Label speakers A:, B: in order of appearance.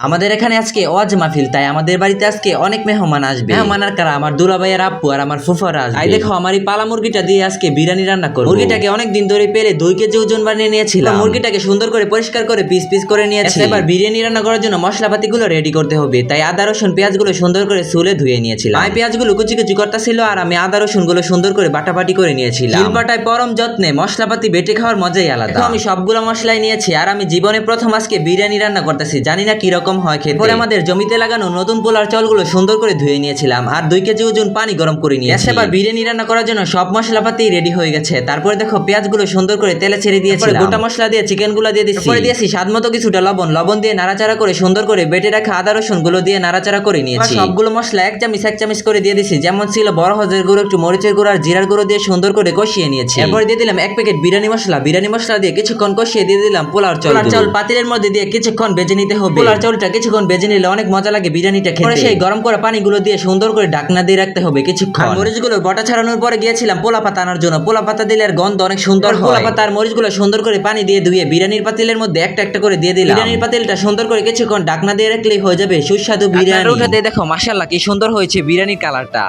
A: আমাদের এখানে আজকে ওয়াজ মাহফিল তাই আমাদের বাড়িতে আজকে অনেক মেহমান আসবে। মেহমান আর কারা? আমার দুলাভাইয়ের আপ্পু আর আমার ফুফারা আসবে। আই দেখো আমার এই পালা মুরগিটা দিয়ে আজকে বিরিয়ানি রান্না করব। মুরগিটাকে অনেক দিন ধরে পেলে দুই কেজি ওজন বানিয়ে নিয়েছিলাম। মুরগিটাকে সুন্দর করে পরিষ্কার করে পিস পিস করে নিয়েছি। এবার বিরিয়ানি রান্না করার জন্য মশলাপাতি গুলো রেডি করতে হবে। তাই আদা রসুন পেঁয়াজগুলো সুন্দর করে সুলে ধুয়ে নিয়েছিলাম। আমি পেঁয়াজগুলো কুচি কুচি করতেছিল আর আমি আদা রসুনগুলো সুন্দর করে বাটাবাটি করে নিয়েছিলাম। শিলপাটায় পরম যত্নে মশলাপাতি বেটে খাওয়ার মজাই আলাদা। আমি সবগুলো মশলাই নিয়েছি আর আমি জীবনে প্রথম আজকে বিরিয়ানি রান্না করতেছি। জানি না কি রকম হয় খেতে। পরে আমাদের জমিতে লাগানো নতুন পোলার চালগুলো সুন্দর করে ধুয়ে নিয়েছিলাম আর দুই কেজি ওজন পানি গরম করে নিয়েছি। এবার বিরিয়ানি রান্না করার জন্য সব মশলাপাতি রেডি হয়ে গেছে। তারপরে দেখো পেঁয়াজগুলো সুন্দর করে তেলে ছেড়ে দিয়েছি গোটা মশলা দিয়ে চিকেনগুলো দিয়ে দিচ্ছি। পরে দিয়েছি স্বাদ মতো কিছুটা লবণ। লবণ দিয়ে নাড়াচাড়া করে সুন্দর করে বেটে রাখা আদা রসুনগুলো দিয়ে নাড়াচাড়া করে নিয়েছি। সবগুলো মশলা এক চামিচ এক চামিচ করে দিয়ে দিছি। যেমন ছিল বড় হজের গুঁড়ো একটু মরিচের গুঁড়ো আর জিরার গুঁড়ো দিয়ে সুন্দর করে কষিয়ে নিয়েছি। এরপরে দিয়ে দিলাম এক প্যাকেট বিরিয়ানি মশলা। বিরিয়ানি মশলা দিয়ে কিছুক্ষণ কষিয়ে দিয়ে দিলাম পোলার চাল পোলার চাল পাতিলের মধ্যে দিয়ে কিছুক্ষণ বেজে নিতে হবে। পোলার চালটা কিছুক্ষণ বেজে নিলে অনেক মজা লাগে বিরিয়ানিটা খেতে। পরে সেই গরম করা পানিগুলো দিয়ে সুন্দর করে ঢাকনা দিয়ে রাখতে হবে কিছুক্ষণ। মরিচগুলো বটা ছাড়ানোর পরে গিয়েছিলাম পোলা পাতা আনার জন্য। পোলা পাতা দিলে আর গন্ধ অনেক সুন্দর হয় পোলা পাতা আর মরিচগুলো সুন্দর করে পানি দিয়ে ধুয়ে বিরিয়ানির পাতিলের মধ্যে একটা একটা করে দিয়ে দিলাম। বিরিয়ানির পাতিলটা সুন্দর করে কিছুক্ষণ ঢাকনা দিয়ে রাখলেই হয়ে যাবে সুস্বাদু বিরিয়ানি। দেখো মাশাআল্লাহ কি সুন্দর হয়েছে বিরিয়ানির কালারটা।